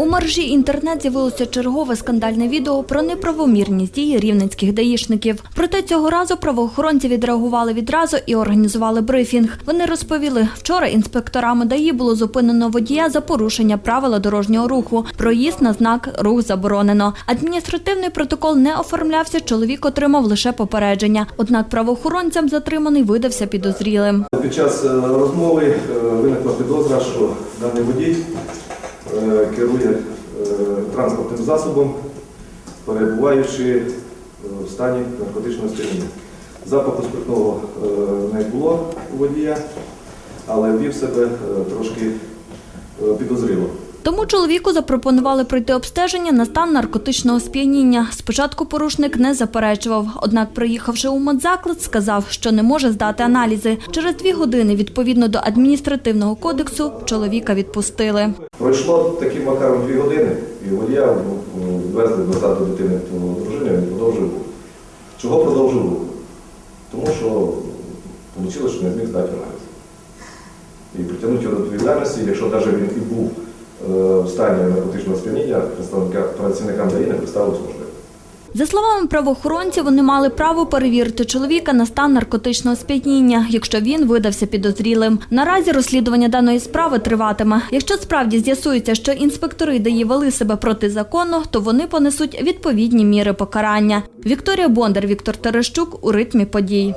У мережі інтернет з'явилося чергове скандальне відео про неправомірність дії рівненських даїшників. Проте цього разу правоохоронці відреагували відразу і організували брифінг. Вони розповіли, вчора інспекторами ДАІ було зупинено водія за порушення правила дорожнього руху. Проїзд на знак рух заборонено. Адміністративний протокол не оформлявся. Чоловік отримав лише попередження. Однак правоохоронцям затриманий видався підозрілим. Під час е, розмови е, виникла підозра, що даний водій керує е, транспортним засобом, перебуваючи е, в стані наркотичного сп'яніння. Запаху спиртного е, не було у водія, але вів себе е, трошки е, підозріло. Тому чоловіку запропонували пройти обстеження на стан наркотичного сп'яніння. Спочатку порушник не заперечував, однак, приїхавши у медзаклад, сказав, що не може здати аналізи. Через дві години, відповідно до адміністративного кодексу, чоловіка відпустили. Пройшло таким макаром дві години, і водія ну, відвезли назад до дитини дружини, він продовжив. Чого продовжив? Тому що вийшло, що не зміг здати аналіз. І притягнути його до відповідальності, якщо навіть він і був стані наркотичного сп'яніння, працівникам ДАІ не представив служби. За словами правоохоронців, вони мали право перевірити чоловіка на стан наркотичного сп'яніння, якщо він видався підозрілим. Наразі розслідування даної справи триватиме. Якщо справді з'ясується, що інспектори ДАІ вели себе протизаконно, то вони понесуть відповідні міри покарання. Вікторія Бондар, Віктор Терещук у ритмі подій.